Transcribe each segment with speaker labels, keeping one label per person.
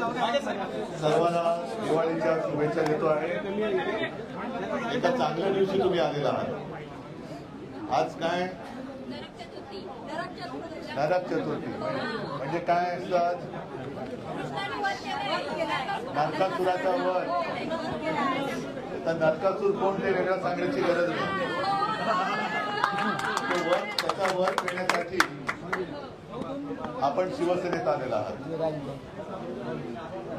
Speaker 1: सर्वांना दिवाळीच्या शुभेच्छा देतो आहे. एका चांगल्या दिवशी तुम्ही आलेला आहात. आज काय?
Speaker 2: नरक चतुर्थी.
Speaker 1: म्हणजे काय असतं आज? नरकासुराचा वर तर नरकासूर कोण ते वेगळं सांगण्याची गरज नाही. तो वर त्याचा वर पेण्यासाठी आपण शिवसेनेत आलेला आहात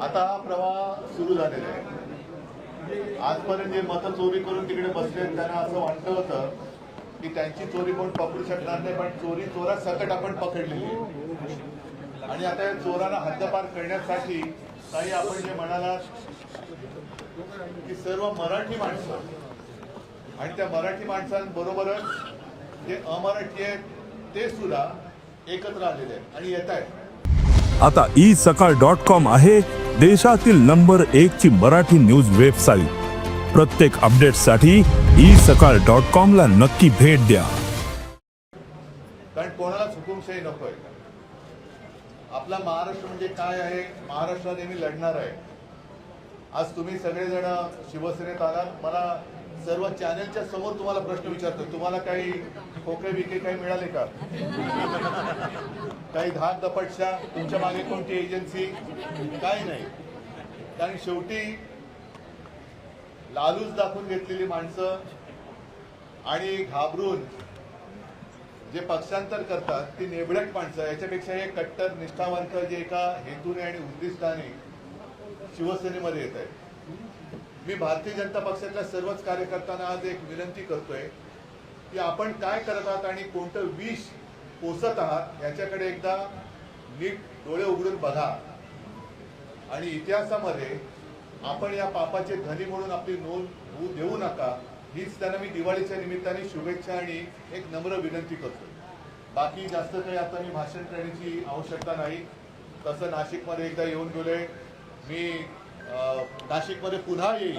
Speaker 1: आता हा प्रवाह सुरू झालेला आहे आजपर्यंत जे मतं चोरी करून तिकडे बसले त्यांना असं वाटलं होतं की त्यांची चोरी कोण पकडू शकणार नाही पण चोरी चोरा सकट आपण पकडलेली आहे. आणि आता या चोरांना हद्दपार करण्यासाठी काही आपण जे म्हणाला की सर्व मराठी माणसं आणि त्या मराठी माणसांबरोबरच जे अमराठी आहेत ते सुद्धा एकत्र आलेले आहेत आणि येत आहेत.
Speaker 3: आता ई सकाळ डॉट कॉम आहे देशातील नंबर एक ची मराठी न्यूज वेबसाईट. प्रत्येक अपडेटसाठी ई सकाळ डॉट कॉम ला नक्की भेट द्या.
Speaker 1: कारण कोणालाच हुकुमशाही नको आहे आपला महाराष्ट्र म्हणजे काय आहे? महाराष्ट्र नेहमी लढणार आहे. आज तुम्ही सगळेजण शिवसेनेत आलात. मला सर्व चॅनेलच्या समोर तुम्हाला प्रश्न विचारतो. तुम्हाला काही खोके बिके काही मिळाले का? काही धाक दपटशा? तुमच्या मागे कोणती एजन्सी काय नाही. कारण शेवटी लालूच दाखवून घेतलेली माणसं आणि घाबरून जे पक्षांतर करतात ती नेबडक माणसं याच्यापेक्षा हे कट्टर निष्ठावंत जे एका हेतूने आणि उद्दिष्टाने शिवसेनेमध्ये येत आहे. मी भारतीय जनता पक्षातल्या सर्वच कार्यकर्त्यांना आज एक विनंती करतोय की आपण काय करत आहात आणि कोणतं विष पोसत आहात याच्याकडे एकदा नीट डोळे उघडून बघा. आणि इतिहासामध्ये आपण या पापाचे धनी म्हणून आपली नोंद होऊ देऊ नका हीच त्यांना मी दिवाळीच्या निमित्ताने शुभेच्छा आणि एक नम्र विनंती करतो बाकी जास्त काही आता मी भाषण करण्याची आवश्यकता नाही. तसं नाशिकमध्ये एकदा येऊन गेलोय. मी नाशिकमध्ये पुन्हा येईल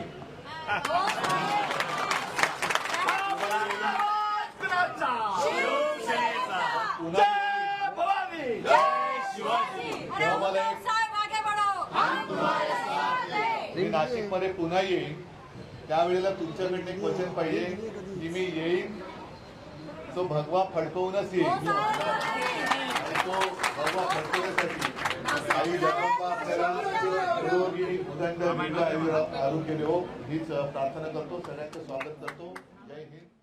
Speaker 1: मी नाशिकमध्ये पुन्हा येईन. त्यावेळेला तुमच्याकडनं एक वचन पाहिजे की मी येईन. तो भगवा फडकवूनच येईल उदंड आरोग्य देवो हीच प्रार्थना करतो सगळ्यांचं स्वागत करतो. जय हिंद.